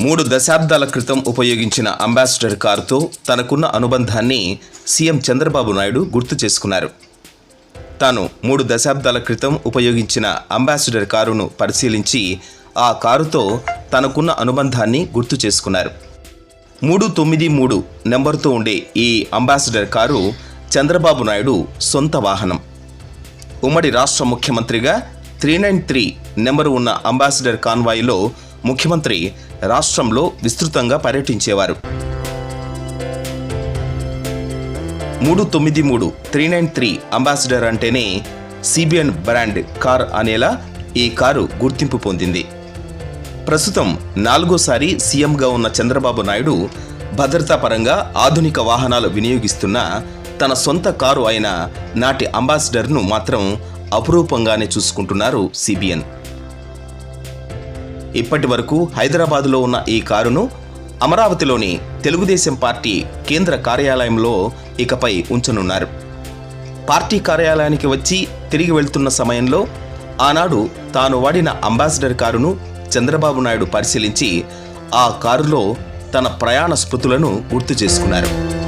మూడు దశాబ్దాల క్రితం ఉపయోగించిన అంబాసిడర్ కారుతో తనకున్న అనుబంధాన్ని సీఎం చంద్రబాబు నాయుడు గుర్తు చేసుకున్నారు. తాను మూడు దశాబ్దాల క్రితం ఉపయోగించిన అంబాసిడర్ కారును పరిశీలించి ఆ కారుతో తనకున్న అనుబంధాన్ని గుర్తు చేసుకున్నారు. మూడు తొమ్మిది మూడు నెంబర్తో ఉండే ఈ అంబాసిడర్ కారు చంద్రబాబు నాయుడు సొంత వాహనం. ఉమ్మడి రాష్ట్ర ముఖ్యమంత్రిగా త్రీ నైన్ త్రీ నెంబరు ఉన్న అంబాసిడర్ కాన్వాయ్లో ముఖ్యమంత్రి రాష్ట్రంలో విస్తృతంగా పర్యటించేవారు. మూడు తొమ్మిది మూడు త్రీ నైన్ త్రీ అంబాసిడర్ అంటేనే సిబిఎన్ బ్రాండ్ కార్ అనేలా ఈ కారు గుర్తింపు పొందింది. ప్రస్తుతం నాలుగోసారి సీఎంగా ఉన్న చంద్రబాబు నాయుడు భద్రతా పరంగా ఆధునిక వాహనాలు వినియోగిస్తున్న తన సొంత కారు అయిన నాటి అంబాసిడర్ను మాత్రం అపురూపంగానే చూసుకుంటున్నారు సిబిఎన్. ఇప్పటి వరకు హైదరాబాదులో ఉన్న ఈ కారును అమరావతిలోని తెలుగుదేశం పార్టీ కేంద్ర కార్యాలయంలో ఇకపై ఉంచనున్నారు. పార్టీ కార్యాలయానికి వచ్చి తిరిగి వెళ్తున్న సమయంలో ఆనాడు తాను వాడిన అంబాసిడర్ కారును చంద్రబాబు నాయుడు పరిశీలించి ఆ కారులో తన ప్రయాణ స్మృతులను గుర్తు చేసుకున్నారు.